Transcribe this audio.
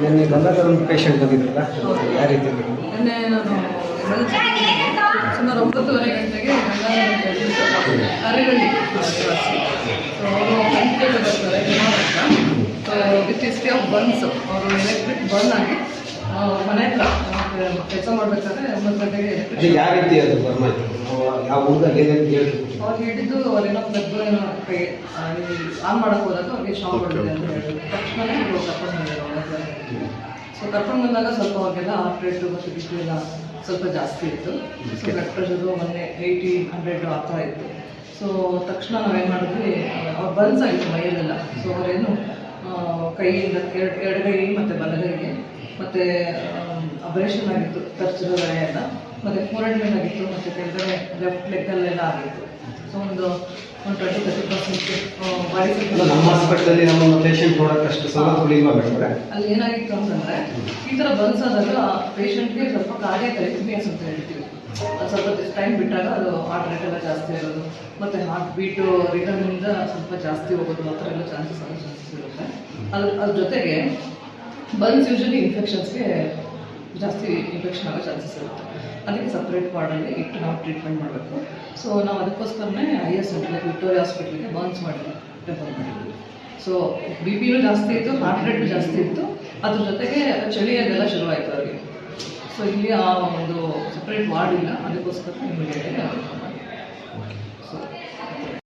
ನಿನ್ನೆ ಬಂದಾಗ ಒಂದು ಪೇಷಂಟ್ ಬಂದಿದ್ರಲ್ಲ ಯಾವ ರೀತಿ ಸುಮಾರು ಒಂಬತ್ತುವರೆ ಗಂಟೆಗೆ ಅರೆಗಳ್ಳಿ ಸೊ ಅವರು ಕಂಪ್ಲೇಂಟ್ ಬರ್ತಾರೆ so with history of burns ಅವರು ಎಲೆಕ್ಟ್ರಿಕ್ ಬರ್ನ್ ಆಗಿ ಮನೆ ಹತ್ರ ಕೆಲಸ ಮಾಡಬೇಕಾದ್ರೆ ಒಂಬತ್ತು ಗಂಟೆಗೆ ಅದು ಯಾವ ರೀತಿ ಅದು ಬರ್ಮ ಯಾವ ಹುಡುಗ ಏನೇನು ಅವ್ರು ಹೇಳಿದ್ದು ಅವ್ರೇನೋ ಕೈ ಆನ್ ಮಾಡಕ್ಕೆ ಹೋದಾಗ ಅವ್ರಿಗೆ ಶಾಕ್ ಮಾಡಿದೆ ಅಂತ ಹೇಳಿದ್ರು. ತಕ್ಷಣ ಇವ್ರು ಕರ್ಕೊಂಡು ಬಂದಿರೋ ಸೊ ಕರ್ಕೊಂಡು ಬಂದಾಗ ಸ್ವಲ್ಪ ಅವ್ರಿಗೆಲ್ಲ ಹಾರ್ಟ್ ರೇಟು ಮತ್ತು ಬಿಸಿ ಎಲ್ಲ ಸ್ವಲ್ಪ ಜಾಸ್ತಿ ಇತ್ತು. ಸೊ ಬ್ಲಡ್ ಪ್ರೆಷರು ಮೊನ್ನೆ ಏಯ್ಟಿ ಹಂಡ್ರೆಡ್ ಆ ಥರ ಇತ್ತು. ಸೊ ತಕ್ಷಣ ನಾವೇನು ಮಾಡಿದ್ವಿ ಅವ್ರು ಬನ್ಸ್ ಆಗಿತ್ತು ಮೈಯಲ್ಲೆಲ್ಲ. ಸೊ ಅವರೇನು ಕೈಯಿಂದ ಎರಡು ಎಡಗೈ ಮತ್ತು ಬಲಗೈಗೆ ಮತ್ತು ಅಪರೇಷನ್ ಆಗಿತ್ತು ಖರ್ಚಿರೋ ಎಲ್ಲ ಮತ್ತು ಫೋರೆಡ್ ಆಗಿತ್ತು ಮತ್ತು ಕೆಳಗಡೆ ಲೆಫ್ಟ್ ಲೆಗ್ಗಲ್ಲೆಲ್ಲ ಆಗಿತ್ತು. ಸೊ ಒಂದು ಒಂದು ಟ್ವೆಂಟಿ ತರ್ಟಿ ಪರ್ಸೆಂಟ್ ನಮ್ಮ ಹಾಸ್ಪಿಟಲಲ್ಲಿ ನಮ್ಮ ಪೇಷಂಟ್ ನೋಡೋಕೆ ಅಷ್ಟು ಅಲ್ಲಿ ಏನಾಗಿತ್ತು ಅಂತಂದ್ರೆ ಈ ಥರ ಬನ್ಸ್ ಆದಾಗ ಪೇಷಂಟ್ಗೆ ಸ್ವಲ್ಪ ಕಾರ್ಯ ಅರಿಥಮಿಯಸ್ ಅಂತ ಹೇಳ್ತೀವಿ. ಸ್ವಲ್ಪ ಟೈಮ್ ಬಿಟ್ಟಾಗ ಅದು ಹಾರ್ಟ್ ರೇಟ್ ಎಲ್ಲ ಜಾಸ್ತಿ ಇರೋದು. ಮತ್ತು ಹಾರ್ಟ್ ಬೀಟು ರಿಟರ್ನಿಂದ ಸ್ವಲ್ಪ ಜಾಸ್ತಿ ಹೋಗೋದು ಆ ಥರ ಎಲ್ಲ ಚಾನ್ಸಸ್ ಆಗೋ ಚಾನ್ಸಸ್ ಇರುತ್ತೆ. ಅದ್ರ ಅದ್ರ ಜೊತೆಗೆ ಬನ್ಸ್ ಯೂಶಲಿ ಇನ್ಫೆಕ್ಷನ್ಸ್ಗೆ ಜಾಸ್ತಿ ಇನ್ಫೆಕ್ಷನ್ ಆಗೋ ಚಾನ್ಸಸ್ ಇರುತ್ತೆ. ಅದಕ್ಕೆ ಸಪ್ರೇಟ್ ವಾರ್ಡಲ್ಲಿ ಇಟ್ಟು ನಾವು ಟ್ರೀಟ್ಮೆಂಟ್ ಮಾಡಬೇಕು. ಸೊ ನಾವು ಅದಕ್ಕೋಸ್ಕರನೇ ಐ ಎಸ್ ಸೆಂಟ್ರಿಗೆ ವಿಕ್ಟೋರಿಯಾ ಹಾಸ್ಪಿಟ್ಲಿಗೆ ಬರ್ನ್ಸ್ ಮಾಡಿ ರೆಫರ್ ಮಾಡಿದ್ವಿ. ಸೊ ಬಿ ಪಿನೂ ಜಾಸ್ತಿ ಇತ್ತು ಹಾರ್ಟ್ ರೇಟ್ ಜಾಸ್ತಿ ಇತ್ತು. ಅದ್ರ ಜೊತೆಗೆ ಚಳಿ ಅದೆಲ್ಲ ಶುರುವಾಯಿತು ಅವರಿಗೆ. ಸೊ ಇಲ್ಲಿ ಆ ಒಂದು ಸಪ್ರೇಟ್ ವಾರ್ಡ್ ಇಲ್ಲ, ಅದಕ್ಕೋಸ್ಕರ ಇಮಿಡಿಯೇಟಾಗಿ ಸೊ